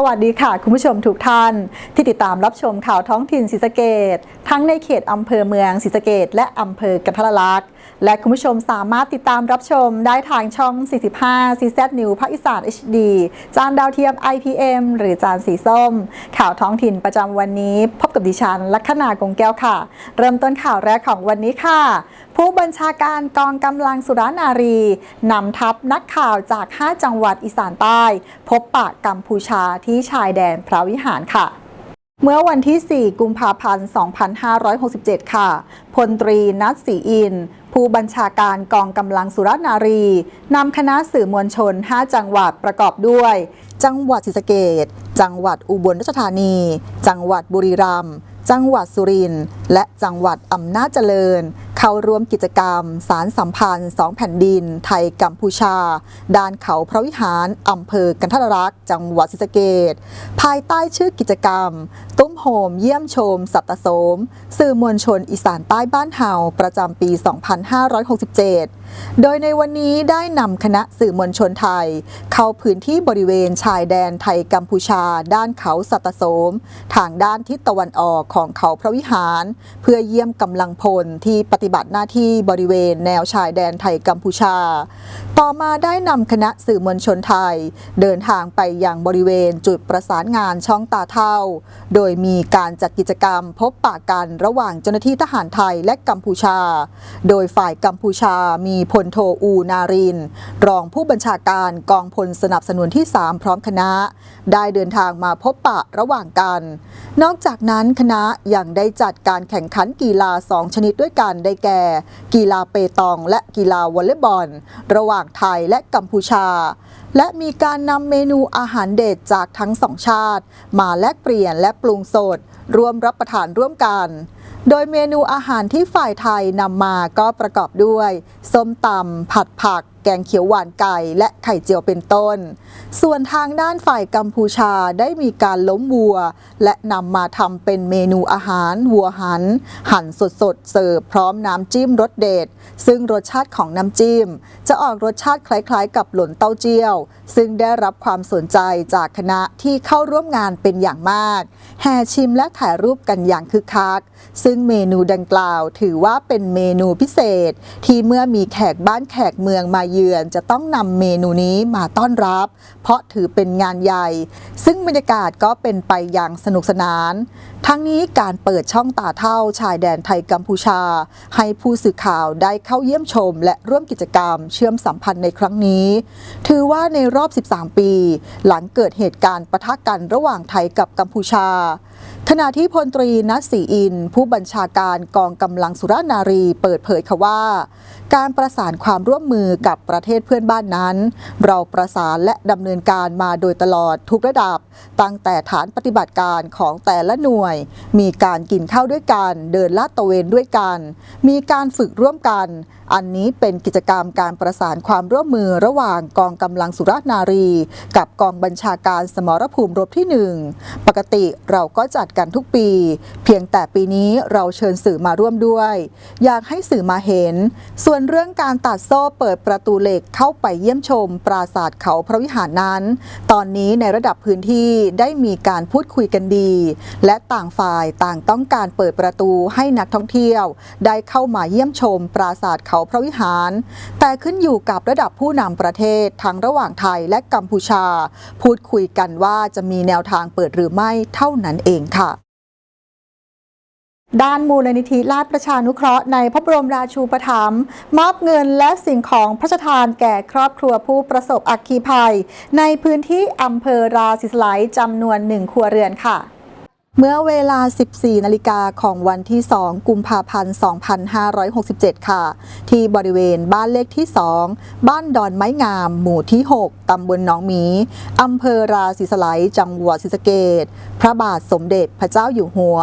สวัสดีค่ะ คุณผู้ชมทุกท่าน ที่ติดตามรับชมข่าวท้องถิ่นศรีสะเกดทั้งในเขตอำเภอเมืองศรีสะเกดและอำเภอกันทรลักษณ์ และคุณผู้ชมสามารถติดตามรับชมได้ทางช่อง 45 CZ New ภาคอีสาน HD จานดาวเทียม IPM หรือจานสีส้ม ข่าวท้องถิ่นประจำวันนี้ พบกับดิฉัน ลัคนากงแก้วค่ะ เริ่มต้นข่าวแรกของวันนี้ค่ะ ผู้บัญชาการกองกำลังสุรานารีนำทัพนักข่าวจาก 5 จังหวัดอีสานใต้ พบปะกัมพูชาที่ชายแดนพระวิหารค่ะ เมื่อวันที่ 4 กุมภาพันธ์ 2567 ค่ะ พลตรีนัทศรีอิน ผู้บัญชาการกองกำลังสุรนารี นำคณะสื่อมวลชน 5 จังหวัดประกอบด้วย จังหวัดศรีสะเกษจังหวัดอุบลราชธานี จังหวัดบุรีรัมย์ จังหวัดสุรินทร์ และจังหวัดอำนาจเจริญ เข้าร่วมกิจกรรม สารสัมพันธ์สองแผ่นดิน ไทยกัมพูชา ด้านเขาพระวิหารอำเภอกันทรักษ์จังหวัดศรีสะเกดภายใต้ชื่อกิจกรรม ตุ้มโฮมเยี่ยมชม สัตโสม สื่อมวลชนอีสานใต้บ้านเฮาประจำปี 2567 โดยในวันนี้ได้นำคณะสื่อมวลชนไทย เข้าพื้นที่บริเวณชายแดนไทยกัมพูชา ด้านเขาสัตโสม ทางด้านทิศตะวันออกของเขาพระวิหาร เพื่อเยี่ยมกำลังพลที่ปฏิบัติหน้าที่บริเวณแนวชายแดนไทยกัมพูชา ต่อมาได้นำคณะสื่อมวลชนไทย เดินทางไปยังบริเวณจุดประสานงานช่องตาเท่า โดยมีการจัดกิจกรรมพบปะกันระหว่างเจ้าหน้าที่ทหารไทยและกัมพูชา โดยฝ่ายกัมพูชามีพลโทอูนาริน รองผู้บัญชาการกองพลสนับสนุนที่ 3 พร้อมคณะ ได้เดินทางมาพบปะระหว่างกัน นอกจากนั้นคณะยังได้จัดการแข่งขันกีฬา 2 ชนิดด้วยกันได้แก่ กีฬาเปตอง และกีฬาวอลเลย์บอล ระหว่างไทยและกัมพูชา และมีการนำเมนูอาหารเด็ดจากทั้งสองชาติ มาแลกเปลี่ยนและปรุงสดร่วมรับประทานร่วมกัน โดยเมนูอาหารที่ฝ่ายไทยนำมาก็ประกอบด้วย ส้มตำผัดผักแกงเขียวหวานไก่และไข่เจียวเป็นต้น ส่วนทางด้านฝ่ายกัมพูชาได้มีการล้มวัว และนำมาทำเป็นเมนูอาหารวัวหัน หั่นสดๆ เสิร์ฟพร้อมน้ำจิ้มรสเด็ด ซึ่งรสชาติของน้ำจิ้ม จะออกรสชาติคล้ายๆ กับหล่นเต้าเจี้ยว ซึ่งได้รับความสนใจจากคณะที่เข้าร่วมงานเป็นอย่างมาก แห่ชิมและถ่ายรูปกันอย่างคึกคัก ซึ่งเมนูดังกล่าวถือว่าเป็นเมนูพิเศษ ที่เมื่อมีแขกบ้านแขกเมืองมาเยือนจะต้องนำเมนูนี้มาต้อนรับ เพราะถือเป็นงานใหญ่ ซึ่งบรรยากาศก็เป็นไปอย่างสนุกสนาน ทั้งนี้การเปิดช่องตาเท่าชายแดนไทยกัมพูชา ให้ผู้สื่อข่าวได้เข้าเยี่ยมชม และร่วมกิจกรรมเชื่อมสัมพันธ์ในครั้งนี้ ถือว่าในรอบ 13 ปี หลังเกิดเหตุการณ์ปะทะกันระหว่างไทยกับกัมพูชาขณะที่พลตรีนัทศรีอิน ผู้บัญชาการกองกำลังสุรานารีเปิดเผยค่ะว่า การประสานความร่วมมือกับประเทศเพื่อนบ้านนั้น เราประสานและดำเนินการมาโดยตลอดทุกระดับ ตั้งแต่ฐานปฏิบัติการของแต่ละหน่วย มีการกินข้าวด้วยกัน เดินลาดตระเวนด้วยกัน มีการฝึกร่วมกัน อันนี้เป็นกิจกรรมการประสานความร่วมมือระหว่างกองกำลังสุรานารี กับกองบัญชาการสมรภูมิรบที่หนึ่งปกติเราก็จัดกันทุกปี เพียงแต่ปีนี้เราเชิญสื่อมาร่วมด้วย อยากให้สื่อมาเห็นส่วนเรื่องการตัดโซ่เปิดประตูเหล็กเข้าไปเยี่ยมชม ปราสาทเขาพระวิหารนั้น ตอนนี้ในระดับพื้นที่ได้มีการพูดคุยกันดี และต่างฝ่ายต่างต้องการเปิดประตูให้นักท่องเที่ยว ได้เข้ามาเยี่ยมชม ปราสาทเขาพระวิหาร แต่ขึ้นอยู่กับระดับผู้นำประเทศทั้งระหว่างไทยและกัมพูชา พูดคุยกันว่าจะมีแนวทางเปิดหรือไม่เท่านั้นเองค่ะ ด้านมูลนิธิราชประชานุเคราะห์ในพระบรมราชูปถัมภ์มอบเงินและสิ่งของพระราชทานแก่ครอบครัวผู้ประสบอัคคีภัย ในพื้นที่อำเภอราศิสไลจำนวนหนึ่งครัวเรือนค่ะ เมื่อเวลา 14 นาฬิกาของวันที่ 2 กุมภาพันธ์ 2567 ค่ะ ที่บริเวณบ้านเลขที่ 2 บ้านดอนไม้งาม หมู่ที่ 6 ตำบลหนองหมี อำเภอราศีสไลยจังหวัดศรีสะเกษพระบาทสมเด็จพระเจ้าอยู่หัว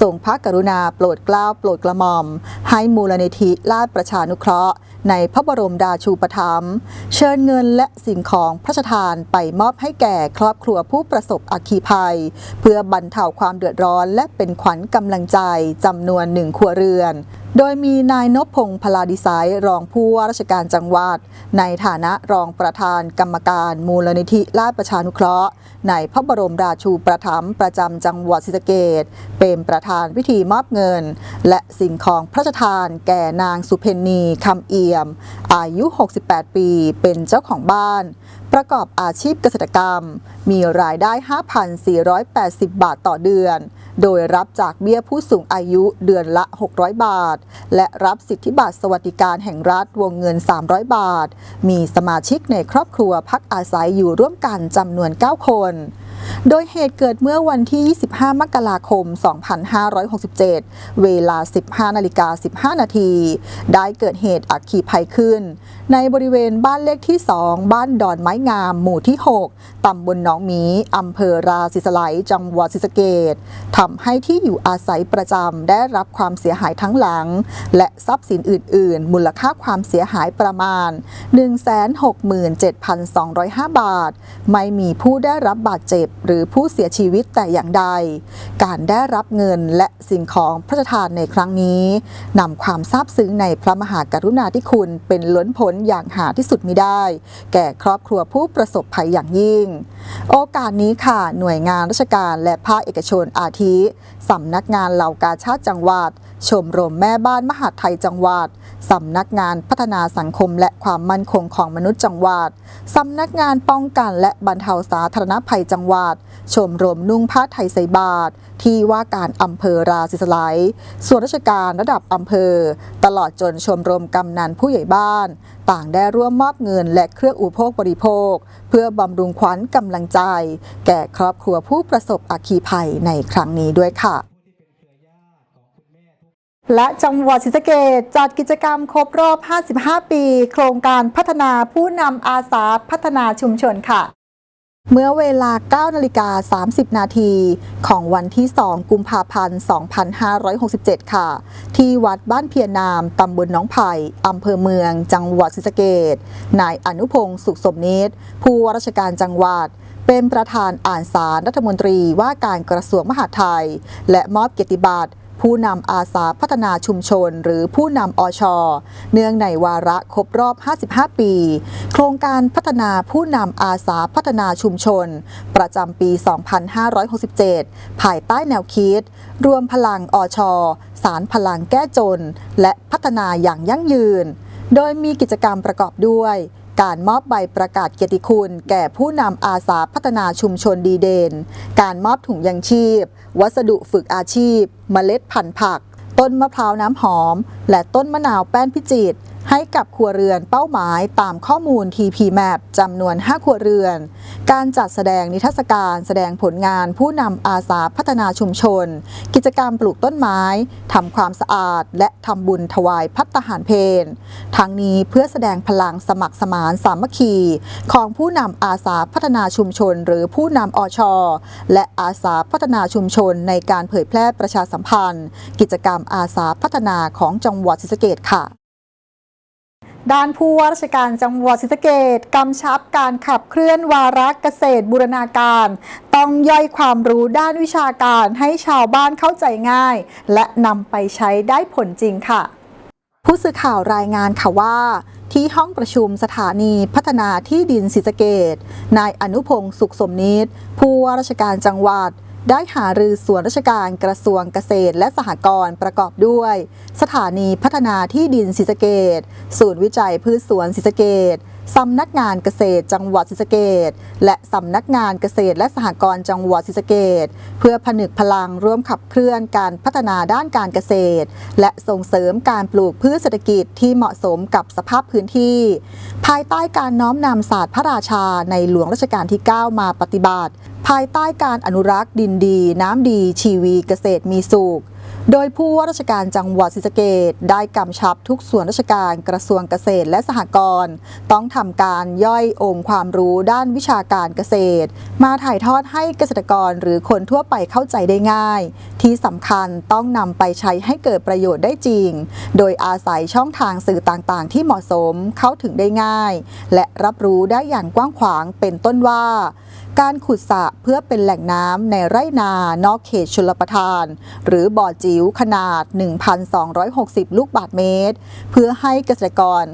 ทรงพระกรุณาโปรดเกล้าโปรดกระหม่อม ให้มูลนิธิราชประชานุเคราะห์ ในพระบรมดาชูปถัมภ์เชิญเงินและสิ่งของพระราชทานไปมอบให้แก่ครอบครัวผู้ประสบอัคคีภัย เพื่อบรรเทาความเดือดร้อนและเป็นขวัญกำลังใจจำนวนหนึ่งครัวเรือน โดยมีนายนพพงศ์พลาดิไซยรองผู้ว่าราชการจังหวัด ในฐานะรองประธานกรรมการมูลนิธิราชประชานุเคราะห์ ในพระบรมราชูประถัมภ์ประจำจังหวัดศรีสะเกษเป็นประธานพิธีมอบเงิน และสิ่งของพระราชทานแก่นางสุเพนนีคำเอี่ยม อายุ 68 ปี เป็นเจ้าของบ้าน ประกอบอาชีพเกษตรกรรม มีรายได้ 5,480 บาทต่อเดือน โดยรับจากเบี้ยผู้สูงอายุเดือนละ 600 บาท และรับสิทธิบัตรสวัสดิการแห่งรัฐวงเงิน 300 บาท มีสมาชิกในครอบครัวพักอาศัยอยู่ร่วมกันจำนวน 9 คน โดยเหตุเกิดเมื่อวันที่ 25 มกราคม 2567 เวลา 15นาฬิกา15 นาที ได้เกิดเหตุอัคคีภัยขึ้น ในบริเวณบ้านเลขที่ 2 บ้านดอนไม้งาม หมู่ที่ 6 ตำบลหนองหมี อำเภอราศิสไลยจังหวัดศรีสะเกษทำให้ที่อยู่อาศัยประจำได้รับความเสียหายทั้งหลัง และทรัพย์สินอื่น ๆ มูลค่าความเสียหายประมาณ 167,205 บาท ไม่มีผู้ได้รับบาดเจ็บหรือผู้เสียชีวิตแต่อย่างใด การได้รับเงินและสิ่งของพระราชทานในครั้งนี้นำความซาบซึ้งในพระมหากรุณาธิคุณเป็นล้นพ้นอย่างหาที่สุดมิได้ แก่ครอบครัวผู้ประสบภัยอย่างยิ่ง โอกาสนี้ค่ะหน่วยงานราชการและภาคเอกชนอาทิสำนักงานเหล่ากาชาติจังหวัด ชมรมแม่บ้านมหาดไทยจังหวัด สำนักงานพัฒนาสังคมและความมั่นคงของมนุษย์จังหวัด สำนักงานป้องกันและบรรเทาสาธารณภัยจังหวัด ชมรมนุ่งผ้าไทยใสบาตรที่ว่าการอำเภอราศิสไลยส่วนราชการระดับอำเภอ ตลอดจนชมรมกำนันผู้ใหญ่บ้าน ต่างได้ร่วมมอบเงินและเครื่องอุปโภคบริโภค เพื่อบำรุงขวัญกำลังใจ แก่ครอบครัวผู้ประสบอัคคีภัยในครั้งนี้ด้วยค่ะ และจังหวัดศรีสะเกษจัดกิจกรรมครบรอบ 55 ปี โครงการพัฒนาผู้นำอาสาพัฒนาชุมชนค่ะ เมื่อเวลา 9 นาฬิกา 30 นาที ของวันที่ 2 กุมภาพันธ์ 2567 ค่ะ ที่วัดบ้านเพียรนาม ตำบลหน้องไผ่อำเภอเมือง จังหวัดศรีสะเกษนายอนุพงศ์สุขสมนิตผู้ว่าราชการจังหวัดเป็นประธานอ่านสารรัฐมนตรีว่าการกระทรวงมหาดไทย และมอบเกียรติบัตร ผู้นำอาสาพัฒนาชุมชน หรือผู้นำอชเนื่องในวาระครบรอบ 55 ปี โครงการพัฒนาผู้นำอาสาพัฒนาชุมชน ประจำปี 2567 ภายใต้แนวคิด รวมพลังอชสารพลังแก้จน และพัฒนาอย่างยั่งยืน โดยมีกิจกรรมประกอบด้วย การมอบใบประกาศเกียรติคุณ แก่ผู้นำอาสาพัฒนาชุมชนดีเด่น การมอบถุงยังชีพ วัสดุฝึกอาชีพ เมล็ดพันธุ์ผัก ต้นมะพร้าวน้ำหอม และต้นมะนาวแป้นพิจิตร ให้กับครัวเรือนเป้าหมายตามข้อมูล TP Map จำนวน 5 ครัวเรือน การจัดแสดงนิทรรศการแสดงผลงานผู้นำอาสาพัฒนาชุมชน กิจกรรมปลูกต้นไม้ทำความสะอาด และทำบุญถวายพัตตาหารเพนทั้งนี้เพื่อแสดงพลังสมัครสมานสามัคคี ของผู้นำอาสาพัฒนาชุมชน หรือผู้นำอชและอาสาพัฒนาชุมชน ในการเผยแพร่ประชาสัมพันธ์ กิจกรรมอาสาพัฒนาของจังหวัดศรีสะเกษค่ะ ด้านผู้ว่าราชการจังหวัดศรีสะเกษกำชับการขับเคลื่อนวาระเกษตรบูรณาการ ต้องย่อยความรู้ด้านวิชาการให้ชาวบ้านเข้าใจง่าย และนำไปใช้ได้ผลจริงค่ะ ผู้สื่อข่าวรายงานค่ะว่าที่ห้องประชุมสถานีพัฒนาที่ดินศรีสะเกษนายอนุพงศ์สุขสมนิตผู้ว่าราชการจังหวัด ได้หารือส่วนราชการกระทรวงเกษตรและสหกรณ์ประกอบด้วย สถานีพัฒนาที่ดินศรีสะเกษศูนย์วิจัยพืชสวนศรีสะเกษสำนักงานเกษตรจังหวัดศรีสะเกษและสำนักงานเกษตรและสหกรณ์จังหวัดศรีสะเกษเพื่อผนึกพลังร่วมขับเคลื่อนการพัฒนาด้านการเกษตร และส่งเสริมการปลูกพืชเศรษฐกิจที่เหมาะสมกับสภาพพื้นที่ ภายใต้การน้อมนำศาสตร์พระราชาในหลวงรัชกาลที่ 9 มาปฏิบัติ ภายใต้การอนุรักษ์ดินดี น้ำดีชีวีเกษตรมีสุข โดยผู้ว่าราชการจังหวัดศรีสะเกษได้กำชับทุกส่วนราชการกระทรวงเกษตรและสหกรณ์ต้องทำการย่อยองค์ความรู้ด้านวิชาการเกษตร มาถ่ายทอดให้เกษตรกรหรือคนทั่วไปเข้าใจได้ง่าย ที่สำคัญต้องนำไปใช้ให้เกิดประโยชน์ได้จริง โดยอาศัยช่องทางสื่อต่างๆ ที่เหมาะสมเข้าถึงได้ง่าย และรับรู้ได้อย่างกว้างขวางเป็นต้นว่า การขุดสระเพื่อเป็นแหล่งน้ำในไร่นานอกเขตชลประทาน หรือบ่อจิ๋วขนาด 1,260 ลูกบาศก์เมตร เพื่อให้เกษตรกร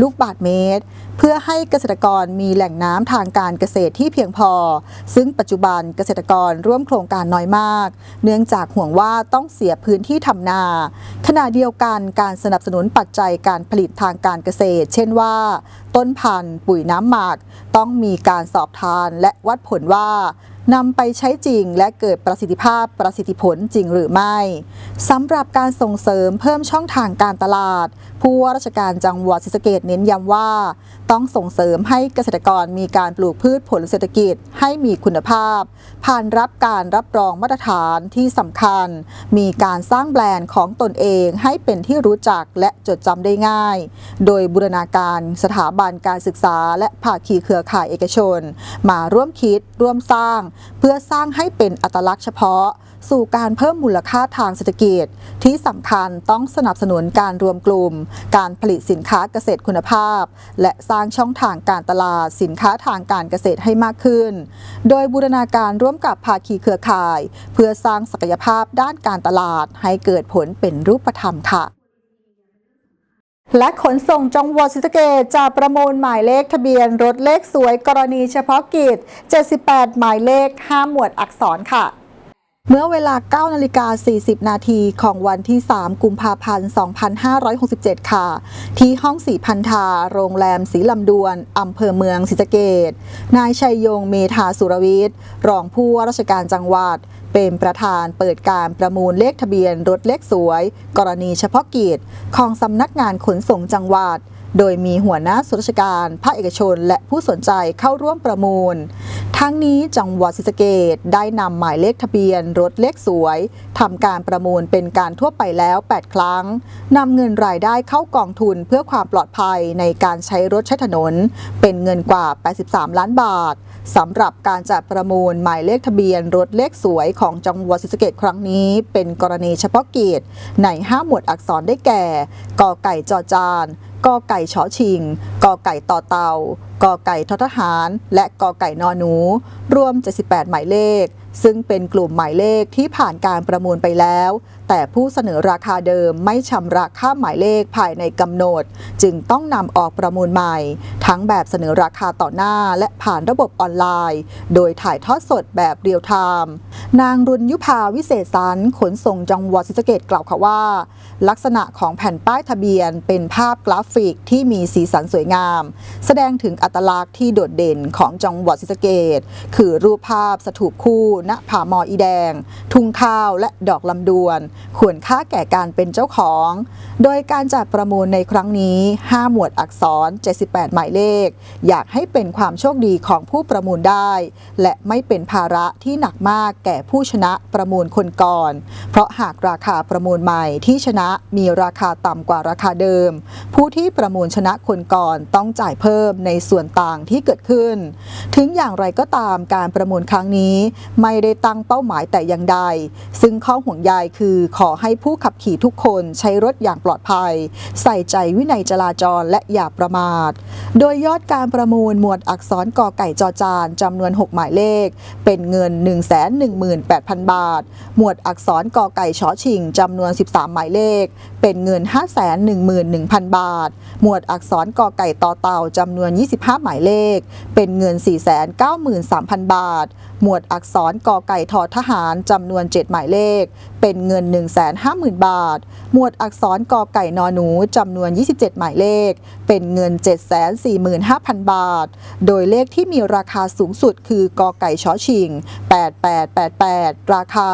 ลูกบาศก์เมตร เพื่อให้เกษตรกรมีแหล่งน้ำทางการเกษตรที่เพียงพอ ซึ่งปัจจุบันเกษตรกรร่วมโครงการน้อยมาก เนื่องจากห่วงว่าต้องเสียพื้นที่ทำนา ขณะเดียวกันการสนับสนุนปัจจัยการผลิตทางการเกษตร เช่นว่าต้นพันธุ์ ปุ๋ยน้ำหมัก ต้องมีการสอบทานและวัดผลว่านำไปใช้จริงและเกิดประสิทธิภาพประสิทธิผลจริงหรือไม่สำหรับการส่งเสริมเพิ่มช่องทางการตลาด ผู้ว่าราชการจังหวัดศรีสะเกษเน้นย้ำว่า ต้องส่งเสริมให้เกษตรกรมีการปลูกพืชผลเศรษฐกิจให้มีคุณภาพ ผ่านรับการรับรองมาตรฐานที่สำคัญ มีการสร้างแบรนด์ของตนเองให้เป็นที่รู้จักและจดจำได้ง่าย โดยบูรณาการสถาบันการศึกษา และภาคีเครือข่ายเอกชน มาร่วมคิดร่วมสร้าง เพื่อสร้างให้เป็นอัตลักษณ์เฉพาะ สู่การเพิ่มมูลค่าทางเศรษฐกิจ ที่สำคัญต้องสนับสนุนการรวมกลุ่ม การผลิตสินค้าเกษตรคุณภาพ และสร้างช่องทางการตลาดสินค้าทางการเกษตรให้มากขึ้น โดยบูรณาการร่วมกับภาคีเครือข่าย เพื่อสร้างศักยภาพด้านการตลาดให้เกิดผลเป็นรูปธรรมค่ะ และขนส่งจังหวัดศรีสะเกษจะประมูลหมายเลขทะเบียน รถเลขสวยกรณีเฉพาะกิจ 78 หมายเลข 5 หมวดอักษรค่ะ เมื่อเวลา 9 นาฬิกา 40 นาทีของวันที่ 3 กุมภาพันธ์ 2567 ค่ะ ที่ห้องสีพันธา โรงแรมสีลำดวน อำเภอเมืองศรีสะเกษนายชัยยงเมธาสุรวิทย์ รองผู้ว่าราชการจังหวัด เป็นประธานเปิดการประมูลเลขทะเบียนรถเลขสวย กรณีเฉพาะกิจของสำนักงานขนส่งจังหวัด โดยมีหัวหน้าส่วนราชการ ภาคเอกชน และผู้สนใจเข้าร่วมประมูล ทั้งนี้จังหวัดศรีสะเกษได้นำหมายเลขทะเบียนรถเลขสวยทำการประมูลเป็นการทั่วไปแล้ว 8 ครั้งนำเงินรายได้เข้ากองทุนเพื่อความปลอดภัยในการใช้รถใช้ถนน เป็นเงินกว่า 83 ล้านบาท สำหรับการจัดประมูลหมายเลขทะเบียนรถเลขสวยของจังหวัดศรีสะเกดครั้งนี้ เป็นกรณีเฉพาะกิจใน 5 หมวดอักษรได้แก่กอไก่จอจานกอไก่ชอชิง กอไก่ต่อเตากอไก่ททหาร และกอไก่นอหนู รวม 78 หมายเลข ซึ่งเป็นกลุ่มหมายเลขที่ผ่านการประมูลไปแล้ว แต่ผู้เสนอราคาเดิมไม่ชำระค่าหมายเลขภายในกำหนด จึงต้องนำออกประมูลใหม่ ทั้งแบบเสนอราคาต่อหน้าและผ่านระบบออนไลน์ โดยถ่ายทอดสดแบบเรียลไทม์นางรุนยุพาวิเศษสันขนส่งจังหวัดศรีสะเกษกล่าวค่ะว่า ลักษณะของแผ่นป้ายทะเบียนเป็นภาพกราฟิกที่มีสีสันสวยงาม แสดงถึงอัตลักษณ์ที่โดดเด่นของจังหวัดศรีสะเกษคือรูปภาพสถูปคู่ณผาหมออีแดง ทุ่งข้าวและดอกลำดวน ควรค่าแก่การเป็นเจ้าของ โดยการจัดประมูลในครั้งนี้ 5 หมวดอักษร 78 หมายเลข อยากให้เป็นความโชคดีของผู้ประมูลได้ และไม่เป็นภาระที่หนักมากแก่ผู้ชนะประมูลคนก่อน เพราะหากราคาประมูลใหม่ที่ชนะมีราคาต่ำกว่าราคาเดิม ผู้ที่ประมูลชนะคนก่อนต้องจ่ายเพิ่มในส่วนต่างที่เกิดขึ้น ถึงอย่างไรก็ตามการประมูลครั้งนี้ไม่ไม่ได้ตั้งเป้าหมายแต่อย่างใด ซึ่งข้อห่วงใยคือขอให้ผู้ขับขี่ทุกคนใช้รถอย่างปลอดภัย ใส่ใจวินัยจราจรและอย่าประมาท โดยยอดการประมูลหมวดอักษรกอไก่จอจานจำนวน 6 หมายเลข เป็นเงิน 118,000 บาท หมวดอักษรกอไก่ชอชิงจำนวน 13 หมายเลข เป็นเงิน 511,000 บาท หมวดอักษรกอไก่ต่อเต่าจำนวน 25 หมายเลข เป็นเงิน 493,000 บาท หมวดอักษรกอไก่ทอทหารจำนวน 7 หมายเลข เป็นเงิน 150,000 บาท หมวดอักษรกอไก่นอหนูจำนวน 27 หมายเลข เป็นเงิน 745,000 บาท โดยเลขที่มีราคาสูงสุดคือกอไก่ชอชิง 8888 ราคา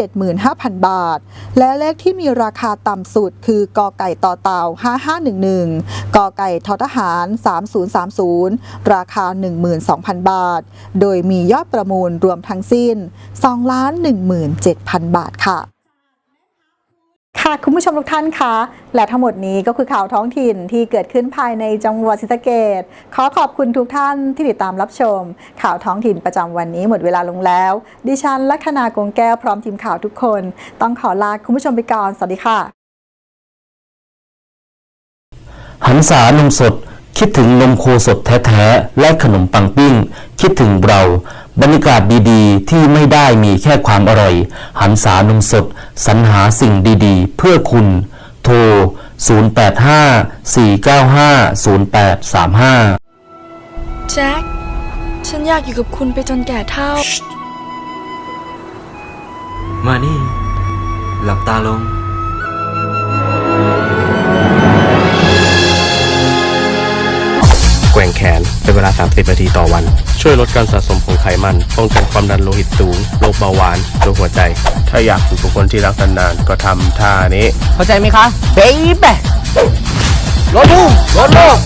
175,000 บาท และเลขที่มีราคาต่ำสุดคือกอไก่ต่อเต่า 5511 กอไก่ทอทหาร 3030 ราคา 12,000 บาท โดยมียอดประมูลรวมทั้งสิ้น 2,17,000 บาทค่ะ ค่ะคุณผู้ชมทุกท่านคะ และทั้งหมดนี้ก็คือข่าวท้องถิ่นที่เกิดขึ้นภายในจังหวัดศรีสะเกษขอขอบคุณทุกท่านที่ติดตามรับชม ข่าวท้องถิ่นประจำวันนี้หมดเวลาลงแล้ว ดิฉันลัคนากงแก้วพร้อมทีมข่าวทุกคน ต้องขอลาคุณผู้ชมไปก่อนสวัสดีค่ะหันษานมสด คิดถึงนมโคสดแท้ๆ และขนมปังปิ้ง คิดถึงเรา บรรยากาศดีๆ ที่ไม่ได้มีแค่ความอร่อย หันษานมสด สรรหาสิ่งดีๆ เพื่อคุณ โทร 0854950835 แจ็ค ฉันอยากอยู่กับคุณไปจนแก่เท่า มานี่ หลับตาลง แกว่งแขน เป็นเวลา 30 นาทีต่อวัน ช่วยลดการสะสมของไขมันป้องกันความดันโลหิตสูงโรคเบาหวานโรคหัวใจ ถ้าอยากอยู่กับคนที่รักนานๆก็ทำท่านี้ เข้าใจไหมคะเบ๊บรถพุ่งรถโลก